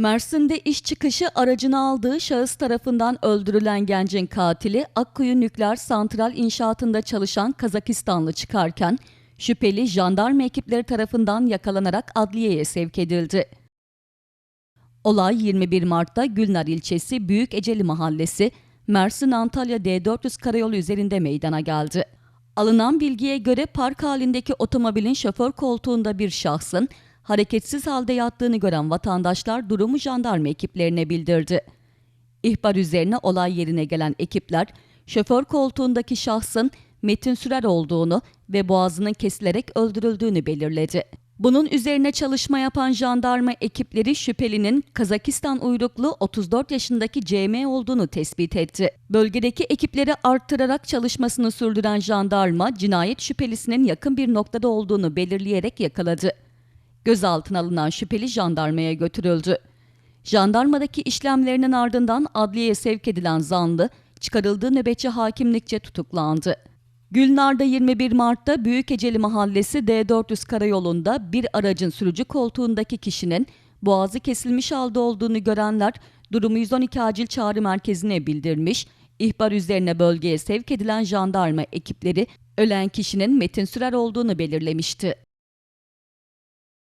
Mersin'de iş çıkışı aracını aldığı şahıs tarafından öldürülen gencin katili Akkuyu Nükleer Santral inşaatında çalışan Kazakistanlı çıkarken şüpheli jandarma ekipleri tarafından yakalanarak adliyeye sevk edildi. Olay 21 Mart'ta Gülnar ilçesi Büyük Eceli Mahallesi Mersin-Antalya D400 karayolu üzerinde meydana geldi. Alınan bilgiye göre park halindeki otomobilin şoför koltuğunda bir şahsın hareketsiz halde yattığını gören vatandaşlar durumu jandarma ekiplerine bildirdi. İhbar üzerine olay yerine gelen ekipler şoför koltuğundaki şahsın Metin Sürer olduğunu ve boğazının kesilerek öldürüldüğünü belirledi. Bunun üzerine çalışma yapan jandarma ekipleri şüphelinin Kazakistan uyruklu 34 yaşındaki CM olduğunu tespit etti. Bölgedeki ekipleri arttırarak çalışmasını sürdüren jandarma cinayet şüphelisinin yakın bir noktada olduğunu belirleyerek yakaladı. Gözaltına alınan şüpheli jandarmaya götürüldü. Jandarmadaki işlemlerinin ardından adliyeye sevk edilen zanlı çıkarıldığı nöbetçi hakimlikçe tutuklandı. Gülnar'da 21 Mart'ta Büyükeceli Mahallesi D400 karayolunda bir aracın sürücü koltuğundaki kişinin boğazı kesilmiş halde olduğunu görenler durumu 112 acil çağrı merkezine bildirmiş, ihbar üzerine bölgeye sevk edilen jandarma ekipleri ölen kişinin Metin Sürer olduğunu belirlemişti.